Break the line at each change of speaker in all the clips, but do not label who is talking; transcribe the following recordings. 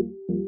thank you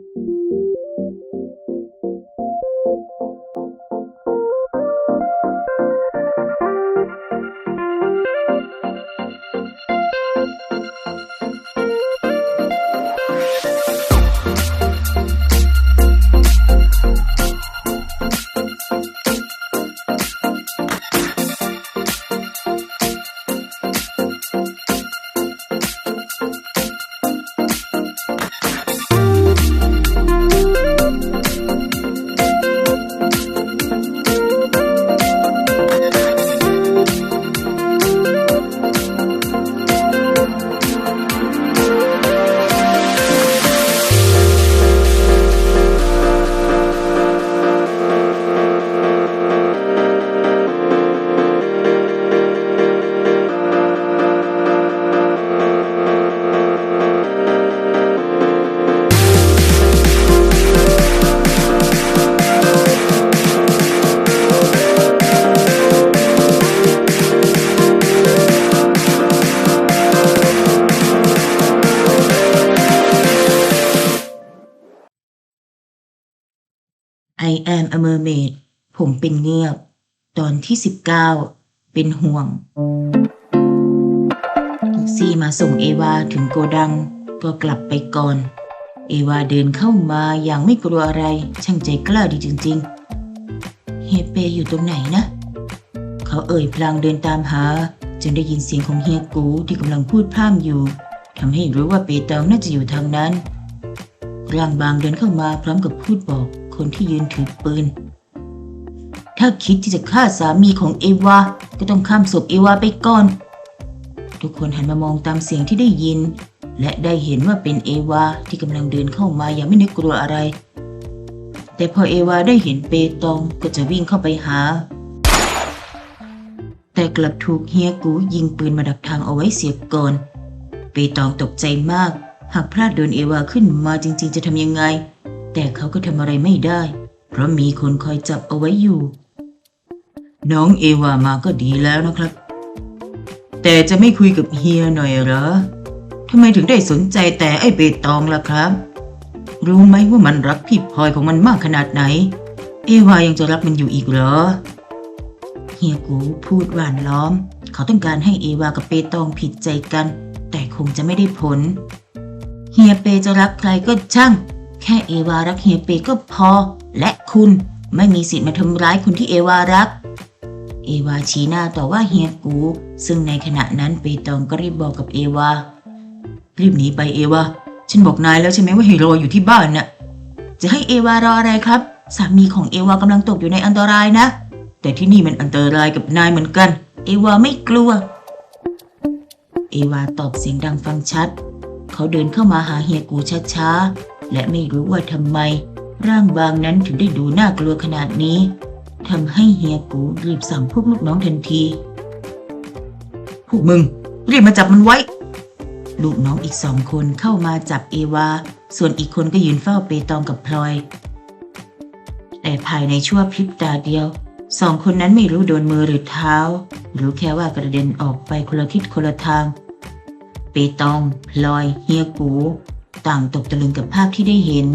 19 เป็นห่วงแท็กซี่มาส่งเอวาถึงโกดัง ก็กลับไปก่อน เอวาเดินเข้ามาอย่างไม่กลัวอะไร ช่างใจกล้าดีจริง ๆ เฮียเปอยู่ตรงไหนนะ เขาเอ่ยพลางเดินตามหา จนได้ยินเสียงของเฮียกูที่กำลังพูดพร่ำอยู่ทำให้รู้ว่าเปตองน่าจะอยู่ทางนั้นร่างบางเดินเข้ามาพร้อมกับพูดบอกคนที่ยืนถือปืน ถ้าคิดที่จะฆ่าสามีของเอวา ก็ต้องข้ามศพเอวาไปก่อน ทุกคนหันมามองตามเสียงที่ได้ยิน และได้เห็นว่าเป็นเอวาที่กำลังเดินเข้ามาอย่างไม่นึกกลัวอะไร แต่พอเอวาได้เห็นเปตองก็จะวิ่งเข้าไปหา แต่กลับถูกเฮียกูยิงปืนมาดักทางเอาไว้เสียก่อน เปตองตกใจมาก หากพลาดโดนเอวาขึ้นมาจริง ๆ จะทำยังไง แต่เขาก็ทำอะไรไม่ได้ เพราะมีคนคอยจับเอาไว้อยู่ น้องเอวามาก็ดีแล้วนะครับ แต่จะไม่คุยกับเฮียหน่อยเหรอทำไมถึงได้สนใจแต่ไอ้เปตองล่ะครับ รู้ไหมว่ามันรักพี่พลอยของมันมากขนาดไหน เอวายังจะรักมันอยู่อีกเหรอ เฮียกูพูดหวานล้อม เขาต้องการให้เอวากับเปตองผิดใจกัน แต่คงจะไม่ได้ผล เฮียเปจะรักใครก็ช่าง แค่เอวารักเฮียเปก็พอ และคุณไม่มีสิทธิ์มาทำร้ายคนที่เอวารัก เอวาชี้หน้าต่อว่าเฮียกู ซึ่งในขณะนั้นเปตองก็รีบบอกกับเอวา รีบหนีไปเอวา ฉันบอกนายแล้วใช่ไหมว่าให้รออยู่ที่บ้านน่ะ จะให้เอวารออะไรครับ สามีของเอวากำลังตกอยู่ในอันตรายนะ แต่ที่นี่มันอันตรายกับนายเหมือนกัน เอวาไม่กลัว เอวาตอบเสียงดังฟังชัด เขาเดินเข้ามาหาเฮียกูช้าๆ และไม่รู้ว่าทำไม ร่างบางนั้นถึงได้ดูน่ากลัวขนาดนี้ ทำให้เฮียกูรีบสั่งพวกลูกน้องทันที พวกมึง รีบมาจับมันไว้ ลูกน้องอีกสองคนเข้ามาจับเอวา ส่วนอีกคนก็ยืนเฝ้าเปตองกับพลอย แต่ภายในชั่วพริบตาเดียว สองคนนั้นไม่รู้โดนมือหรือเท้า รู้แค่ว่ากระเด็นออกไปคนละทิศคนละทาง เปตอง พลอย เฮียกู ต่างตกตะลึงกับภาพที่ได้เห็น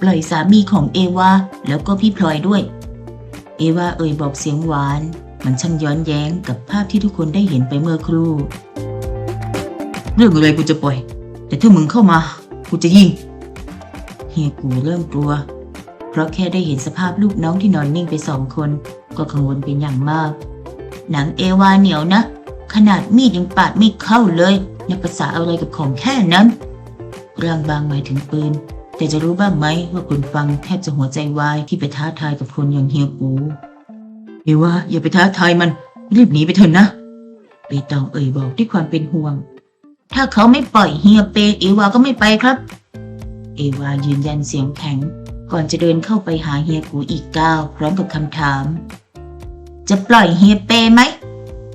ปล่อยสามีของเอวาแล้วก็พี่พลอยด้วย เอวาเอ่ยบอกเสียงหวาน มันช่างย้อนแย้งกับภาพที่ทุกคนได้เห็นไปเมื่อครู่ เรื่องอะไรกูจะปล่อย แต่ถ้ามึงเข้ามา กูจะยิง เฮียกูเริ่มกลัว เพราะแค่ได้เห็นสภาพลูกน้องที่นอนนิ่งไปสองคน ก็กังวลเป็นอย่างมาก หนังเอวาเหนียวนะ ขนาดมีดยังปาดไม่เข้าเลยนับภาษาอะไรกับของแค่นั้นร่างบางหมายถึงปืน แต่จะรู้บ้างไหมว่าคนฟังแทบจะหัวใจวายที่ไปท้าทายกับคนอย่างเฮียกูเอวาอย่าไปท้าทายมัน รีบหนีไปเถอะนะเปตองเอ่ยบอกด้วยความเป็นห่วง ถ้าเขาไม่ปล่อยเฮียเปเอวาก็ไม่ไปครับ เอวายืนยันเสียงแข็ง ก่อนจะเดินเข้าไปหาเฮียกูอีกก้าวพร้อมกับคำถาม จะปล่อยเฮียเปไหม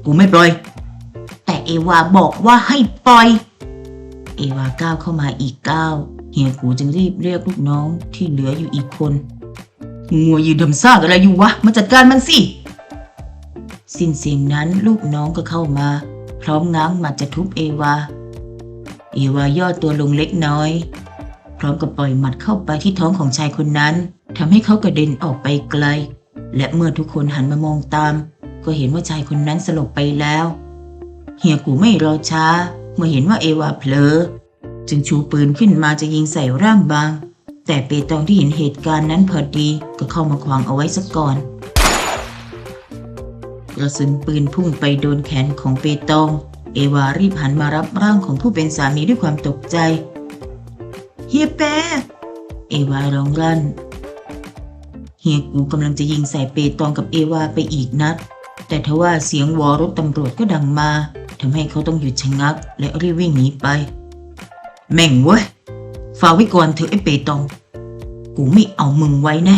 กูไม่ปล่อย แต่เอวาบอกว่าให้ปล่อย เอวาก้าวเข้ามาอีกก้าว ฮียกูจึงรีบเรียกลูกน้องที่เหลืออยู่อีกคน งัวยืนทำซากอะไรอยู่วะ มาจัดการมันสิ สิ้นเสียงนั้นลูกน้องก็เข้ามา พร้อมง้างหมัดจะทุบเอวา เอวาย่อตัวลงเล็กน้อย พร้อมกับปล่อยหมัดเข้าไปที่ท้องของชายคนนั้นทำให้เขากระเด็นออกไปไกล และเมื่อทุกคนหันมามองตาม ก็เห็นว่าชายคนนั้นสลบไปแล้ว เฮียกูไม่รอช้า เมื่อเห็นว่าเอวาเผลอ จึงชูปืนขึ้นมาจะยิงใส่ร่างบาง แต่เปตองที่เห็นเหตุการณ์นั้นพอดีก็เข้ามาขวางเอาไว้ซะก่อนกระสุนปืนพุ่งไปโดนแขนของเปตอง เอวารีบหันมารับร่างของผู้เป็นสามีด้วยความตกใจ เฮียแปเอวาร้องรั่น เฮียกูกำลังจะยิงใส่เปตองกับเอวาไปอีกนัด แต่ทว่าเสียงวอรถตำรวจก็ดังมาทำให้เขาต้องหยุดชะงัก และรีบวิ่งหนีไป แม่งเว้ยฝากไว้ก่อนเถอะไอ้เปตอง กูไม่เอามึงไว้แน่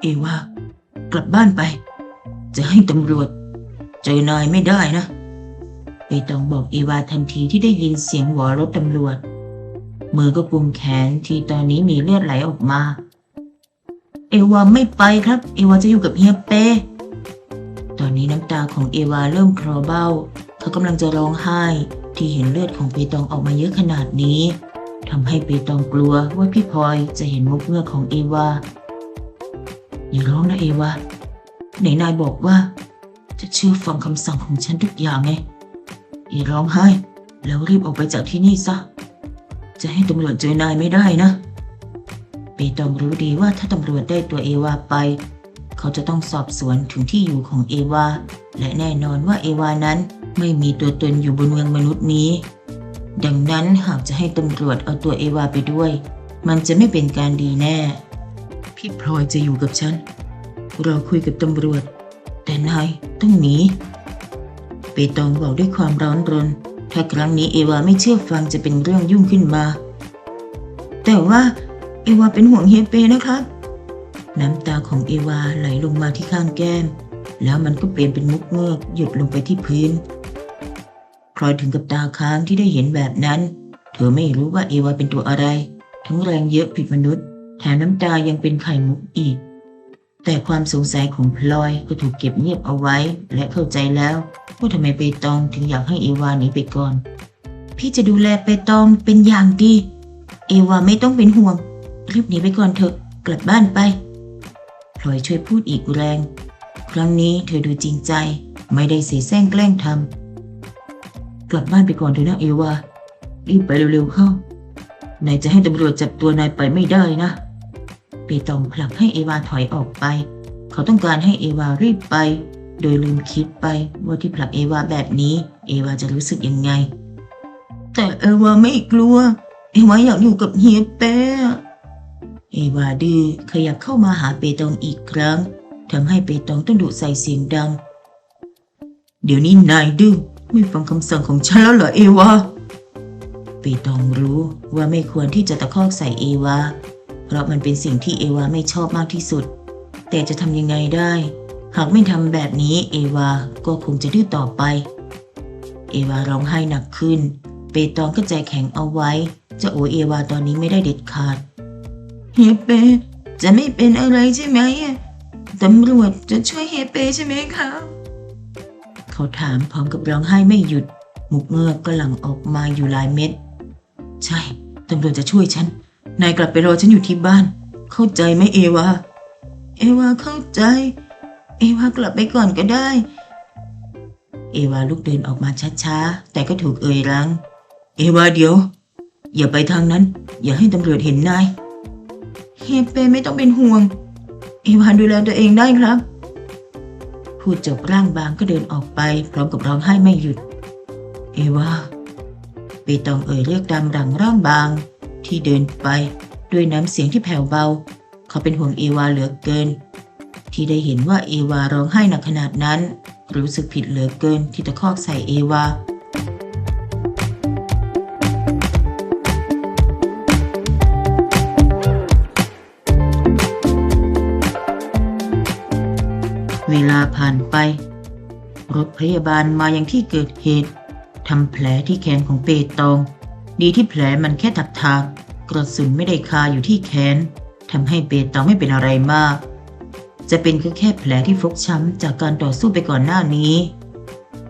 เอวากลับบ้านไป จะให้ตำรวจ เจอนายไม่ได้นะเปตองบอกเอวาทันทีที่ได้ยินเสียงหวอรถตำรวจ มือก็กุมแขนที่ตอนนี้มีเลือดไหลออกมา เอวาไม่ไปครับ เอวาจะอยู่กับเฮียเป้ตอนนี้น้ำตาของเอวาเริ่มคลอเบ้าากำลังจะร้องไห้ ที่เห็นเลือดของเปตองออกมาเยอะขนาดนี้ทำให้เปตองกลัวว่าพี่พลอยจะเห็นมุกเงือกของเอวาอย่าร้องนะเอวาไหนนายบอกว่า จะเชื่อฟังคำสั่งของฉันทุกอย่างไงอย่าร้องไห้ แล้วรีบออกไปจากที่นี่ซะ จะให้ตำรวจเจอนายไม่ได้นะเปตองรู้ดีว่าถ้าตำรวจได้ตัวเอวาไป เขาจะต้องสอบสวนถึงที่อยู่ของเอวาและแน่นอนว่าเอวานั้น ไม่มีตัวตนอยู่บนเมืองมนุษย์นี้ ดังนั้นหากจะให้ตำรวจเอาตัวเอวาไปด้วย มันจะไม่เป็นการดีแน่ พี่พลอยจะอยู่กับฉัน เราคุยกับตำรวจ แต่นายต้องหนีเปตองบอกด้วยความร้อนรน ถ้าครั้งนี้เอวาไม่เชื่อฟังจะเป็นเรื่องยุ่งขึ้นมา แต่ว่าเอวาเป็นห่วงเฮียเปนะครับน้ำตาของเอวาไหลลงมาที่ข้างแก้ม แล้วมันก็เปลี่ยนเป็นมุกเงือกหยดลงไปที่พื้น พลอยถึงกับตาค้างที่ได้เห็นแบบนั้น เธอไม่รู้ว่าเอวาเป็นตัวอะไร ทั้งแรงเยอะผิดมนุษย์ แถมน้ำตายังเป็นไข่มุกอีก แต่ความสงสัยของพลอยก็ถูกเก็บเงียบเอาไว้ และเข้าใจแล้วว่าทำไมเปตองถึงอยากให้เอวาหนีไปก่อน พี่จะดูแลเปตองเป็นอย่างดี เอวาไม่ต้องเป็นห่วงรีบหนีไปก่อนเถอะกลับบ้านไปพลอยช่วยพูดอีกแรง ครั้งนี้เธอดูจริงใจ ไม่ได้เสียแซงแกล้งทำ กลับบ้านไปก่อนเถอะนะเอวา รีบไปเร็วๆเข้า นายจะให้ตำรวจจับตัวนายไปไม่ได้นะ เปตองผลักให้เอวาถอยออกไป เขาต้องการให้เอวารีบไป โดยลืมคิดไปว่าที่ผลักเอวาแบบนี้ เอวาจะรู้สึกยังไง แต่เอวาไม่กลัว เอวาอยากอยู่กับเฮียแป้เอวาดื้อขยับเข้ามาหาเปตองอีกครั้งทำให้เปตองต้องดุใส่เสียงดัง เดี๋ยวนี้นายดื้อ ไม่ฟังคำสั่งของฉันแล้วเหรอเอวาเปตองรู้ว่าไม่ควรที่จะตะคอกใส่เอวา เพราะมันเป็นสิ่งที่เอวาไม่ชอบมากที่สุด แต่จะทำยังไงได้ หากไม่ทำแบบนี้เอวาก็คงจะดื้อต่อไป เอวาร้องไห้หนักขึ้น เปตองก็ใจแข็งเอาไว้ จะโอเอวาตอนนี้ไม่ได้เด็ดขาดเฮเปจะไม่เป็นอะไรใช่ไหมตำรวจจะช่วยเฮเปใช่ไหมคะ เขาถามพร้อมกับร้องไห้ไม่หยุด หมุกเงือกก็หลั่งออกมาอยู่หลายเม็ด ใช่ตำรวจจะช่วยฉัน นายกลับไปรอฉันอยู่ที่บ้าน เข้าใจไหมเอวา เอวาเข้าใจ เอวากลับไปก่อนก็ได้ เอวาลุกเดินออกมาช้าๆ แต่ก็ถูกเอ่ยรั้ง เอวาเดี๋ยว อย่าไปทางนั้น อย่าให้ตำรวจเห็นนาย เฮเปไม่ต้องเป็นห่วง เอวาดูแลตัวเองได้ครับ พูดจบร่างบางก็เดินออกไป พร้อมกับร้องไห้ไม่หยุด เอวาปีตองเอ่ยเรียกตามหลังร่างบาง ที่เดินไป ด้วยน้ำเสียงที่แผ่วเบา เขาเป็นห่วงเอวาเหลือเกิน ที่ได้เห็นว่าเอวาร้องไห้หนักขนาดนั้น รู้สึกผิดเหลือเกินที่ตะคอกใส่เอวา ผ่านไป รถพยาบาลมายังที่เกิดเหตุทำแผลที่แขนของเปตอง ดีที่แผลมันแค่ถักทากกระสุนไม่ได้คาอยู่ที่แขนทำให้เปตองไม่เป็นอะไรมาก จะเป็นแค่แค่แผลที่ฟกช้ำจากการต่อสู้ไปก่อนหน้านี้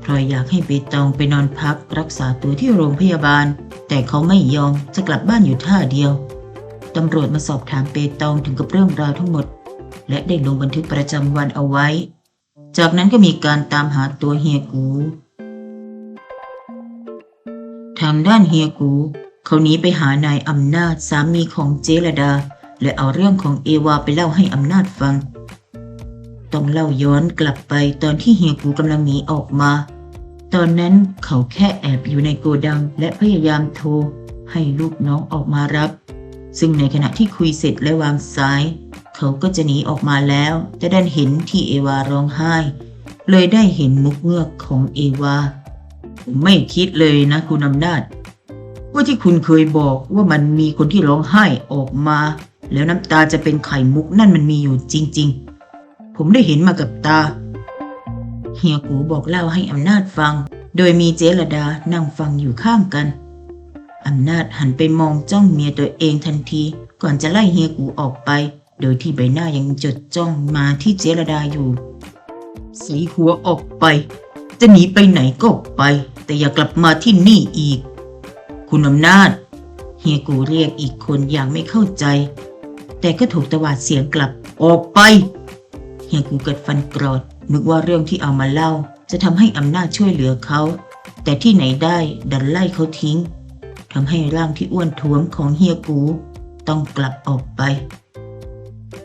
พลอยอยากให้เปตองไปนอนพักรักษาตัวที่โรงพยาบาล แต่เขาไม่ยอมจะกลับบ้านอยู่ท่าเดียวตำรวจมาสอบถามเปตองถึงกับเรื่องราวทั้งหมด และได้ลงบันทึกประจำวันเอาไว้ จากนั้นก็มีการตามหาตัวเฮียกู ทางด้านเฮียกู เขาหนีไปหานายอำนาจสามีของเจรดา และเอาเรื่องของเอวาไปเล่าให้อำนาจฟัง ต้องเล่าย้อนกลับไปตอนที่เฮียกูกำลังหนีออกมา ตอนนั้นเขาแค่แอบอยู่ในโกดัง และพยายามโทรให้ลูกน้องออกมารับ ซึ่งในขณะที่คุยเสร็จและวางสาย เขาก็จะหนีออกมาแล้ว แต่ดันเห็นที่เอวาร้องไห้ เลยได้เห็นมุกเงือกของเอวา ผมไม่คิดเลยนะคุณอำนาจ ว่าที่คุณเคยบอกว่ามันมีคนที่ร้องไห้ออกมา แล้วน้ำตาจะเป็นไข่มุกนั่นมันมีอยู่จริง ๆ ผมได้เห็นมากับตา เฮียกูบอกเล่าให้อำนาจฟัง โดยมีเจรดานั่งฟังอยู่ข้างกันอำนาจหันไปมองจ้องเมียตัวเองทันที ก่อนจะไล่เฮียกูออกไป โดยที่ใบหน้ายังจดจ้องมาที่เจรดาอยู่สีหัวออกไป จะหนีไปไหนก็ไป แต่อย่ากลับมาที่นี่อีก คุณอำนาจ เฮียกูเรียกอีกคนอย่างไม่เข้าใจ แต่ก็ถูกตวาดเสียงกลับออกไป เฮียกูเกิดฟันกรอด นึกว่าเรื่องที่เอามาเล่า จะทำให้อำนาจช่วยเหลือเขา แต่ที่ไหนได้ดันไล่เขาทิ้งทำให้ร่างที่อ้วนท้วมของเฮียกู ต้องกลับออกไป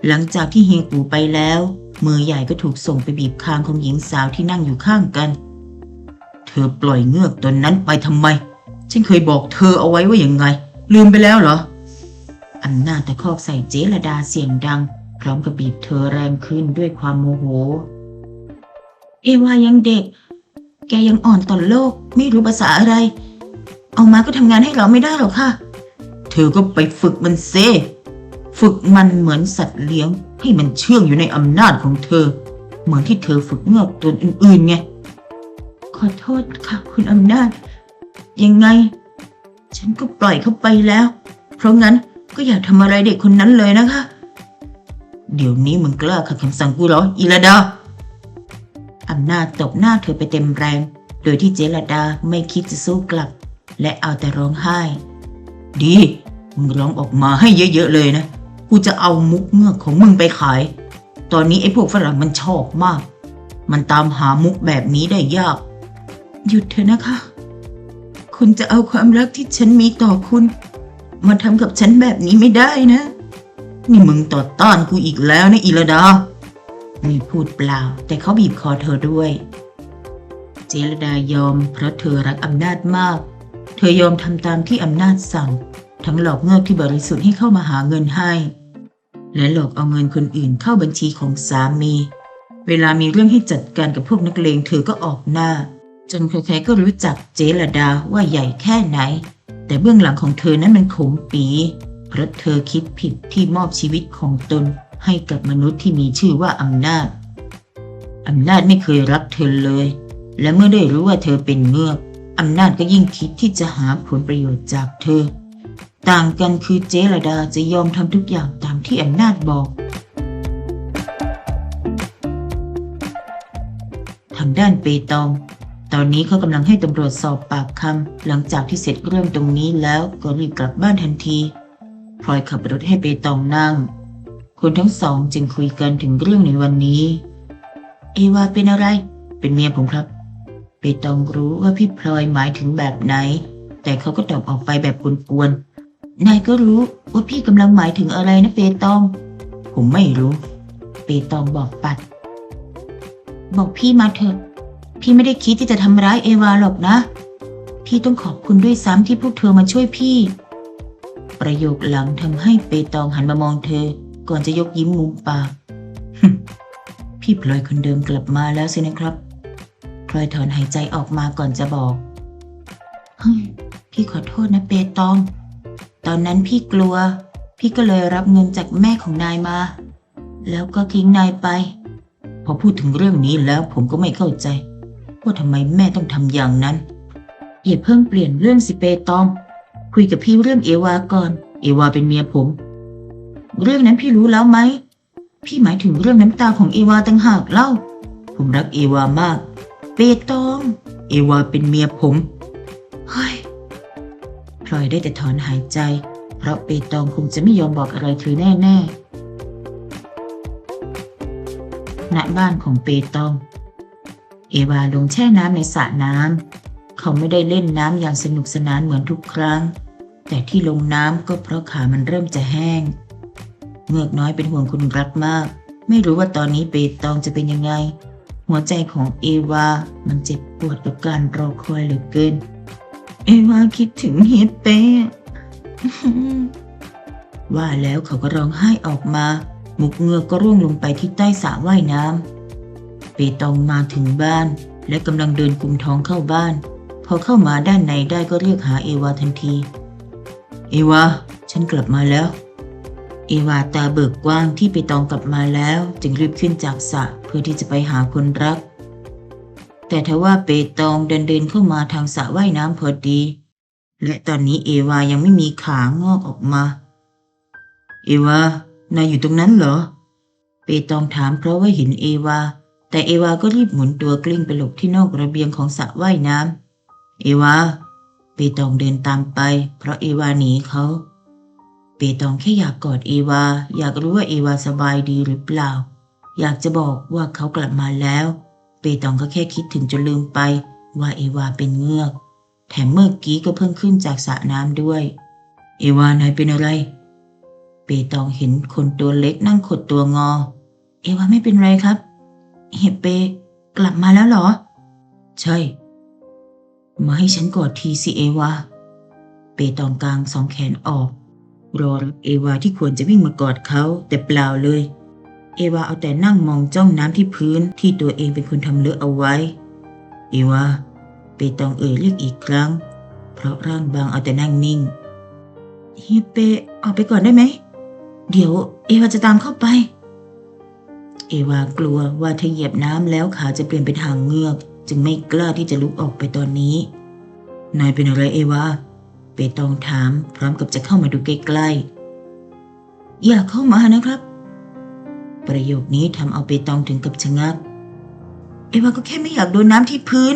หลังจากที่เฮียกูไปแล้ว มือใหญ่ก็ถูกส่งไปบีบคางของหญิงสาวที่นั่งอยู่ข้างกัน เธอปล่อยเงือกตนนั้นไปทำไม ฉันเคยบอกเธอเอาไว้ว่าอย่างไง ลืมไปแล้วเหรออำนาจตะคอกใส่เจรดาเสียงดัง พร้อมกับบีบเธอแรงขึ้นด้วยความโมโห เอวายังเด็ก แกยังอ่อนต่อโลก ไม่รู้ภาษาอะไร เอามาก็ทำงานให้เราไม่ได้หรอกค่ะ เธอก็ไปฝึกมันเซ ฝึกมันเหมือนสัตว์เลี้ยง ให้มันเชื่องอยู่ในอำนาจของเธอ เหมือนที่เธอฝึกเงือกตัวอื่นๆไง ขอโทษค่ะ คุณอำนาจ ยังไง ฉันก็ปล่อยเขาไปแล้ว เพราะงั้นก็อย่าทำอะไรเด็กคนนั้นเลยนะคะ เดี๋ยวนี้มึงกล้าขัดคำสั่งกูเหรอ อีลาดา อำนาจตบหน้าเธอไปเต็มแรง โดยที่เจรดาไม่คิดจะสู้กลับ และเอาแต่ร้องไห้ ดี มึงร้องออกมาให้เยอะๆเลยนะ กูจะเอามุกเงือกของมึงไปขาย ตอนนี้ไอ้พวกฝรั่งมันชอบมาก มันตามหามุกแบบนี้ได้ยาก หยุดเถอะนะคะ คุณจะเอาความรักที่ฉันมีต่อคุณ มาทำกับฉันแบบนี้ไม่ได้นะ นี่มึงต่อต้านกูอีกแล้วนะอีลดามีพูดเปล่า แต่เขาบีบคอเธอด้วย เจรดายอม เพราะเธอรักอำนาจมาก เธอยอมทำตามที่อำนาจสั่ง ทั้งหลอกเงือกที่บริสุทธิ์ให้เข้ามาหาเงินให้ และหลอกเอาเงินคนอื่นเข้าบัญชีของสามี เวลามีเรื่องให้จัดการกับพวกนักเลงเธอก็ออกหน้า จนใครๆก็รู้จักเจรดาว่าใหญ่แค่ไหน แต่เบื้องหลังของเธอนั้นมันขมปีเพราะเธอคิดผิดที่มอบชีวิตของตนให้กับมนุษย์ที่มีชื่อว่าอำนาจ อำนาจไม่เคยรักเธอเลย และเมื่อได้รู้ว่าเธอเป็นเงือกอำนาจก็ยิ่งคิดที่จะหาผลประโยชน์จากเธอ ต่างกันคือเจรดาจะยอมทำทุกอย่างตามที่อำนาจบอก ทางด้านเปตอง ตอนนี้เขากำลังให้ตำรวจสอบปากคำหลังจากที่เสร็จเรื่องตรงนี้แล้วก็รีบกลับบ้านทันทีพลอยขับรถให้เปตองนั่ง คนทั้งสองจึงคุยกันถึงเรื่องในวันนี้ เอวาเป็นอะไร เป็นเมียผมครับ เปตองรู้ว่าพี่พลอยหมายถึงแบบไหน แต่เขาก็ตอบออกไปแบบกวนๆ นายก็รู้ว่าพี่กำลังหมายถึงอะไรนะเปตอง ผมไม่รู้ เปตองบอกปัด บอกพี่มาเถอะ พี่ไม่ได้คิดที่จะทำร้ายเอวาหรอกนะ พี่ต้องขอบคุณด้วยซ้ำที่พวกเธอมาช่วยพี่ ประโยคหลังทำให้เปตองหันมามองเธอ ก่อนจะยกยิ้มมุมปากพี่พลอยคนเดิมกลับมาแล้วสินะครับพลอยถอนหายใจออกมาก่อนจะบอกพี่ขอโทษนะเปตอง ตอนนั้นพี่กลัว พี่ก็เลยรับเงินจากแม่ของนายมา แล้วก็ทิ้งนายไป พอพูดถึงเรื่องนี้แล้วผมก็ไม่เข้าใจ ว่าทำไมแม่ต้องทำอย่างนั้นอย่าเพิ่งเปลี่ยนเรื่องสิเปตอง คุยกับพี่เรื่องเอวาก่อน เอวาเป็นเมียผม เรื่องนั้นพี่รู้แล้วไหม พี่หมายถึงเรื่องน้ำตาของเอวาต่างหากเล่า ผมรักเอวามาก เปตอง เอวาเป็นเมียผม พลอยได้แต่ถอนหายใจ เพราะเปตองคงจะไม่ยอมบอกอะไรเธอแน่ๆณบ้านของเปตอง เอวาลงแช่น้ำในสระน้ำเขาไม่ได้เล่นน้ำอย่างสนุกสนานเหมือนทุกครั้ง แต่ที่ลงน้ำก็เพราะขามันเริ่มจะแห้งเงือกน้อยเป็นห่วงคุณรักมาก ไม่รู้ว่าตอนนี้เปตองจะเป็นยังไง หัวใจของเอวา มันเจ็บปวดกับการรอคอยเหลือเกิน เอวาคิดถึงเฮดเป้ว่าแล้วเขาก็ร้องไห้ออกมา มุกเงือกก็ร่วงลงไปที่ใต้สระว่ายน้ำเปตองมาถึงบ้าน และกำลังเดินกุมท้องเข้าบ้าน พอเข้ามาด้านในได้ก็เรียกหาเอวาทันที เอวา ฉันกลับมาแล้ว เอวาตาเบิกกว้างที่เปตองกลับมาแล้ว จึงรีบขึ้นจากสระเพื่อที่จะไปหาคนรัก แต่ทว่าเปตองเดินเดินเข้ามาทางสระว่ายน้ำพอดี และตอนนี้เอวายังไม่มีขางอกออกมา เอวานายอยู่ตรงนั้นเหรอ เปตองถามเพราะว่าเห็นเอวา แต่เอวาก็รีบหมุนตัวกลิ้งไปหลบที่นอกระเบียงของสระว่ายน้ำเอวา เปตองเดินตามไป เพราะเอวาหนีเขาเปตองแค่อยากกอดเอวา อยากรู้ว่าเอวาสบายดีหรือเปล่า อยากจะบอกว่าเขากลับมาแล้ว ปตองก็แค่คิดถึงจนลืมไป ว่าเอวาเป็นเงือก แถมเมื่อกี้ก็เพิ่งขึ้นจากสระน้ำด้วย เอวานายเป็นอะไรเปตองเห็นคนตัวเล็กนั่งขดตัวงอ เอวาไม่เป็นไรครับ เฮเป กลับมาแล้วเหรอ ใช่ มาให้ฉันกอดทีสิเอวา เปตองกลางสองแขนออก รอรับเอวาที่ควรจะวิ่งมากอดเขาแต่เปล่าเลย เอวาเอาแต่นั่งมองจ้องน้ำที่พื้นที่ตัวเองเป็นคนทำเลอะเอาไว้ เอวาเปตองเอ่ยเรียกอีกครั้ง เพราะร่างบางเอาแต่นั่งนิ่งเฮเปออกไปก่อนได้ไหม เดี๋ยวเอวาจะตามเข้าไป เอวากลัวว่าถ้าเหยียบน้ำแล้วขาจะเปลี่ยนเป็นหางเงือก จึงไม่กล้าที่จะลุกออกไปตอนนี้ นายเป็นอะไรเอวาเปตองถามพร้อมกับจะเข้ามาดูใกล้ๆอยากเข้ามานะครับ ประโยคนี้ทำเอาเปตองถึงกับชะงัก เอวาก็แค่ไม่อยากโดนน้ำที่พื้น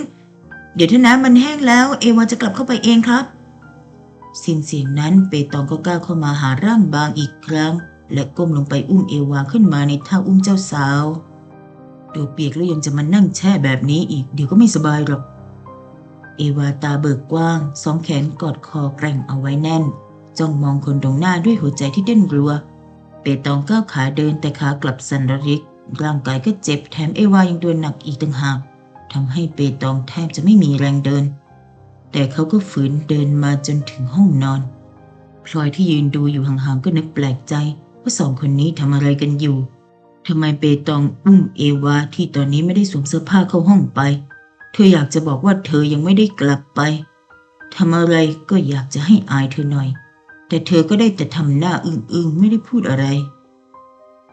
เดี๋ยวถ้าน้ำมันแห้งแล้ว เอวาจะกลับเข้าไปเองครับ สิ้นเสียงนั้นเปตองก็ก้าวเข้ามาหาร่างบางอีกครั้ง และก้มลงไปอุ้มเอวาขึ้นมาในท่าอุ้มเจ้าสาวตัวเปียกแล้วยังจะมานั่งแช่แบบนี้อีก เดี๋ยวก็ไม่สบายหรอก เอวาตาเบิกกว้าง สองแขนกอดคอแกร่งเอาไว้แน่นจ้องมองคนตรงหน้าด้วยหัวใจที่เต้นรัว เปตองก้าวขาเดินแต่ขากลับสันระริกร่างกายก็เจ็บแถมเอวายังโดนหนักอีกต่างหากทำให้เปตองแทบจะไม่มีแรงเดิน แต่เขาก็ฝืนเดินมาจนถึงห้องนอน พลอยที่ยืนดูอยู่ห่างๆก็นึกแปลกใจ ว่าสองคนนี้ทำอะไรกันอยู่ทำไมเปตองอุ้มเอวาที่ตอนนี้ไม่ได้สวมเสื้อผ้าเข้าห้องไป เธออยากจะบอกว่าเธอยังไม่ได้กลับไปทำอะไรก็อยากจะให้อายเธอหน่อย แต่เธอก็ได้แต่ทำหน้าอึ้งๆไม่ได้พูดอะไร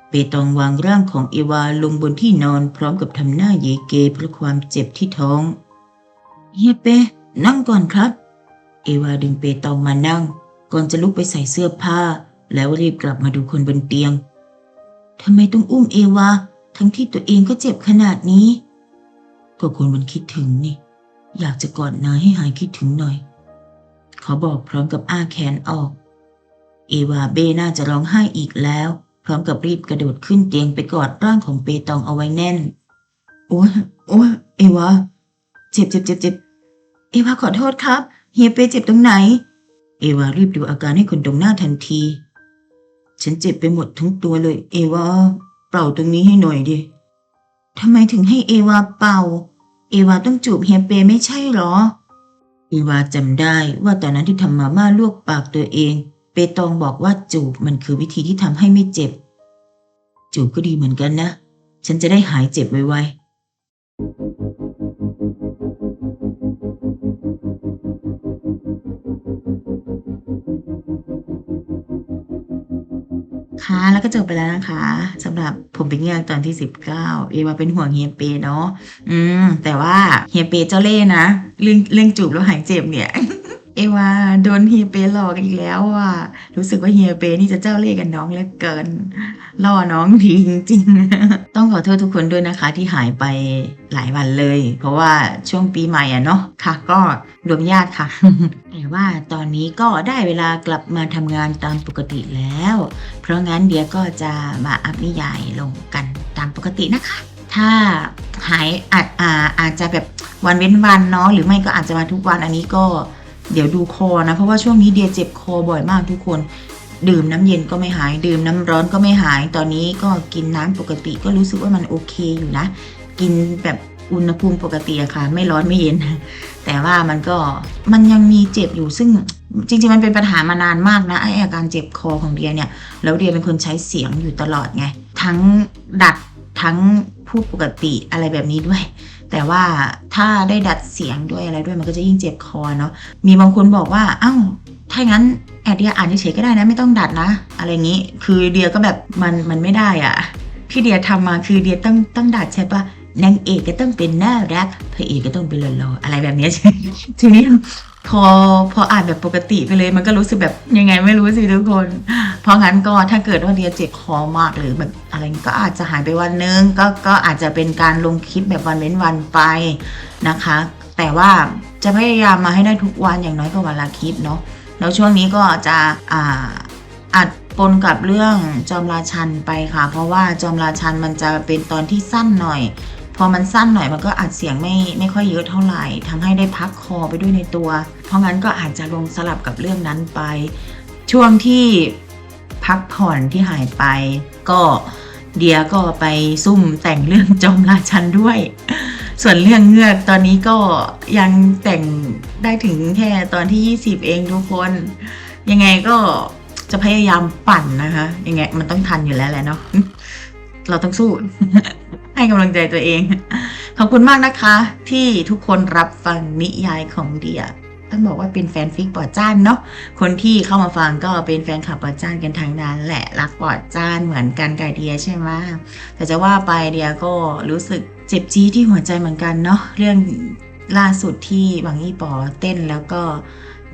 เปตองวางร่างของเอวาลงบนที่นอนพร้อมกับทำหน้าเยเกเพราะความเจ็บที่ท้อง เฮียเป นั่งก่อนครับ เอวาดึงเปตองมานั่ง ก่อนจะลุกไปใส่เสื้อผ้า แล้วรีบกลับมาดูคนบนเตียงทำไมต้องอุ้มเอวา ทั้งที่ตัวเองก็เจ็บขนาดนี้ ก็คนมันคิดถึงนี่ อยากจะกอดนายให้หายคิดถึงหน่อย เขาบอกพร้อมกับอ้าแขนออก อวาเบน่าจะร้องไห้อีกแล้ว พร้อมกับรีบกระโดดขึ้นเตียงไปกอดร่างของเปตองเอาไว้แน่น โอ้ยโอ้ยเอวาเจ็บเจ็บเจ็บเจ็บเอวาขอโทษครับ เฮียเปเจ็บตรงไหน เอวารีบดูอาการให้คนตรงหน้าทันที ฉันเจ็บไปหมดทั้งตัวเลย เอวาเป่าตรงนี้ให้หน่อยดิทำไมถึงให้เอวาเป่า เอวาต้องจูบเฮียเปไม่ใช่หรอ เอวาจำได้ว่าตอนนั้นที่ทำมาม่าลวกปากตัวเอง เปตองบอกว่าจูบมันคือวิธีที่ทำให้ไม่เจ็บ จูบก็ดีเหมือนกันนะ ฉันจะได้หายเจ็บไวๆ ค่ะ แล้วก็จบไปแล้วนะคะสำหรับผมเป็นเงือกตอนที่ 19 เอวาเป็นห่วงเฮียเปเนาะอืม แต่ว่าเฮียเปเจ้าเล่ห์นะ เรื่องเรื่องจูบแล้วหายเจ็บเนี่ย เอวาโดนเฮียเปหลอกอีกแล้วอะรู้สึกว่าเฮียเปนี่จะเจ้าเล่ห์กับน้องเหลือเกินล่อน้องดีจริงๆ ต้องขอโทษทุกคนด้วยนะคะที่หายไปหลายวันเลย เพราะว่าช่วงปีใหม่อะเนาะค่ะ ก็รวมญาติค่ะ แต่ว่าตอนนี้ก็ได้เวลากลับมาทำงานตามปกติแล้ว เพราะงั้นเดี๋ยวก็จะมาอัพนิยายลงกันตามปกตินะคะ ถ้าหายอาจอาอาจจะแบบวันเว้นวันเนาะหรือไม่ก็อาจจะมาทุกวันอันนี้ก็ เดี๋ยวดูคอนะ เพราะว่าช่วงนี้เดียเจ็บคอบ่อยมากทุกคน ดื่มน้ำเย็นก็ไม่หาย ดื่มน้ำร้อนก็ไม่หาย ตอนนี้ก็กินน้ำปกติก็รู้สึกว่ามันโอเคอยู่นะ กินแบบอุณหภูมิปกติอะค่ะ ไม่ร้อนไม่เย็น แต่ว่ามันก็มันยังมีเจ็บอยู่ซึ่งจริงๆมันเป็นปัญหามานานมากนะไออาการเจ็บคอของเดียเนี่ยแล้วเดียเป็นคนใช้เสียงอยู่ตลอดไง ทั้งดัดทั้งพูดปกติอะไรแบบนี้ด้วย แต่ว่าถ้าได้ดัดเสียงด้วยอะไรด้วยมันก็จะยิ่งเจ็บคอเนาะมีบางคนบอกว่าเอ้าถ้างั้นแอดเดียอ่านเฉยก็ได้นะไม่ต้องดัดนะ อะไรอย่างนี้ คือเดียก็แบบมันมันไม่ได้อะที่เดียทำมาคือเดียต้องต้องดัดใช่ปะนางเอกก็ต้องเป็นน่ารักพระเอกก็ต้องเป็นหล่อๆอะไรแบบนี้ใช่ทีนี้ พอพออ่านแบบปกติไปเลย มันก็รู้สึกแบบยังไงไม่รู้สิทุกคน เพราะงั้นก็ถ้าเกิดว่าเดียเจ็บคอมากหรือแบบอะไรก็อาจจะหายไปวันนึงก็ก็อาจจะเป็นการลงคลิปแบบวันเว้นวันไปนะคะ แต่ว่าจะพยายามมาให้ได้ทุกวันอย่างน้อยก็วันละคลิปเนาะแล้วช่วงนี้ก็จะอ่าอัดปนกับเรื่องจอมราชันไปค่ะ เพราะว่าจอมราชันมันจะเป็นตอนที่สั้นหน่อย พอมันสั้นหน่อยมันก็อัดเสียงไม่ไม่ค่อยเยอะเท่าไหร่ทำให้ได้พักคอไปด้วยในตัว เพราะงั้นก็อาจจะลงสลับกับเรื่องนั้นไป ช่วงที่พักผ่อนที่หายไป ก็เดียก็ไปซุ่มแต่งเรื่องจอมราชันด้วย ส่วนเรื่องเงือกตอนนี้ก็ยังแต่งได้ถึงแค่ตอนที่ 20 เองทุกคน ยังไงก็จะพยายามปั่นนะคะ ยังไงมันต้องทันอยู่แล้วแหละเนาะ เราต้องสู้ ให้กำลังใจตัวเอง ขอบคุณมากนะคะ ที่ทุกคนรับฟังนิยายของเดียต้องบอกว่าเป็นแฟนฟิกปอดจ้านเนาะคนที่เข้ามาฟังก็เป็นแฟนคลับปอดจ้านกันทั้งนั้นแหละรักปอดจ้านเหมือนกันกับเดียใช่ไหมแต่จะว่าไปเดียก็รู้สึกเจ็บจี้ที่หัวใจเหมือนกันเนาะเรื่องล่าสุดที่บางยี่ปอเต้นแล้วก็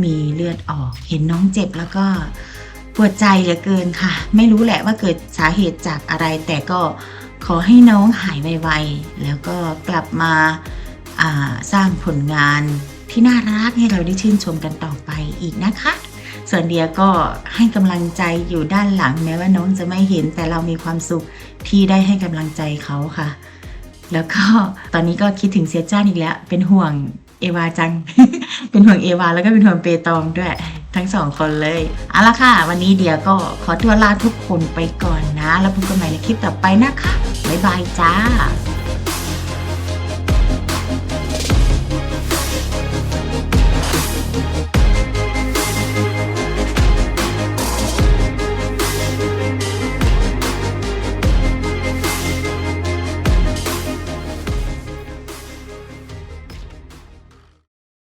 มีเลือดออก เห็นน้องเจ็บแล้วก็ปวดใจเหลือเกินค่ะ ไม่รู้แหละว่าเกิดสาเหตุจากอะไรแต่ก็ ขอให้น้องหายไวๆ แล้วก็กลับมาาสร้างผลงานที่น่ารักให้เราได้ชื่นชมกันต่อไปอีกนะคะ ส่วนเดียก็ให้กำลังใจอยู่ด้านหลังแม้ว่าน้องจะไม่เห็นแต่เรามีความสุขที่ได้ให้กำลังใจเขาค่ะ แล้วก็ตอนนี้ก็คิดถึงเสียจ้านอีกแล้ว เป็นห่วงเอวาจัง เป็นห่วงเอวาแล้วก็เป็นห่วงเปตองด้วย ทั้งสองคนเลย เอาละค่ะ วันนี้เดียก็ขอตัวลาทุกคนไปก่อนนะ แล้วพบกันใหม่ในคลิปต่อไปนะคะ บ๊ายบายจ้า